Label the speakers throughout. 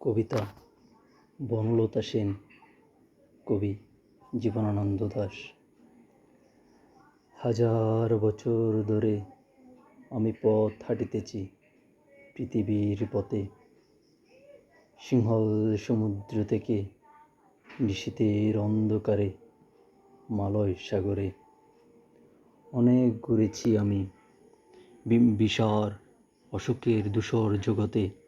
Speaker 1: কবিতা বনলতা সেন, কবি জীবনানন্দ দাশ হাজার বছর ধরে আমি পথ হাঁটিতেছি পৃথিবীর পথে। সিংহল সমুদ্র থেকে নিশীথের অন্ধকারে, মালয় সাগরে। অনেক ঘুরেছি আমি বি- বিষার অসুখের ধূসর জগতে।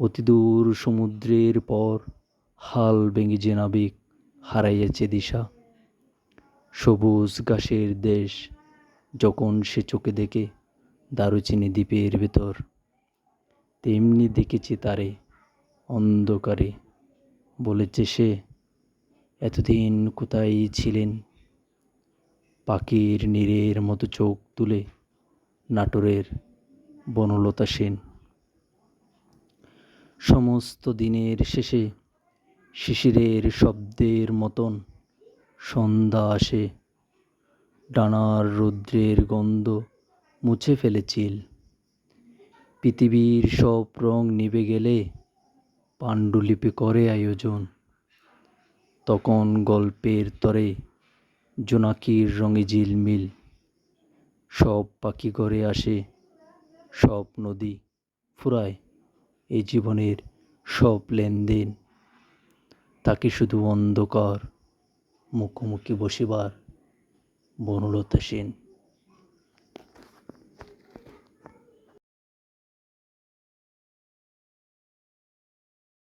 Speaker 1: অতিদূর সমুদ্রের পর হাল ভেঙে যে নাবিক হারাইয়াছে দিশা। সবুজ ঘাসের দেশ যখন সে চোখে দেখে দারুচিনি দ্বীপের ভেতর, তেমনি দেখেছি তারে অন্ধকারে। বলেছে সে, এতদিন কোথায় ছিলেন? পাখির নীরের মতো চোখ তুলে নাটোরের বনলতা সেন সমস্ত দিনের শেষে শিশিরের শব্দের মতন সন্ধ্যা আসে। ডানার রৌদ্রের গন্ধ মুছে ফেলে চিল। পৃথিবীর সব রং নিভে গেলে পাণ্ডুলিপি করে আয়োজন। তখন গল্পের তরে জোনাকির রঙে ঝিলমিল। সব পাখি ঘরে আসে, সব নদী ফুরায়। এই জীবনের সব লেনদেন। তাকে শুধু অন্ধকার মুখোমুখি বসিবার বনলতা সেন।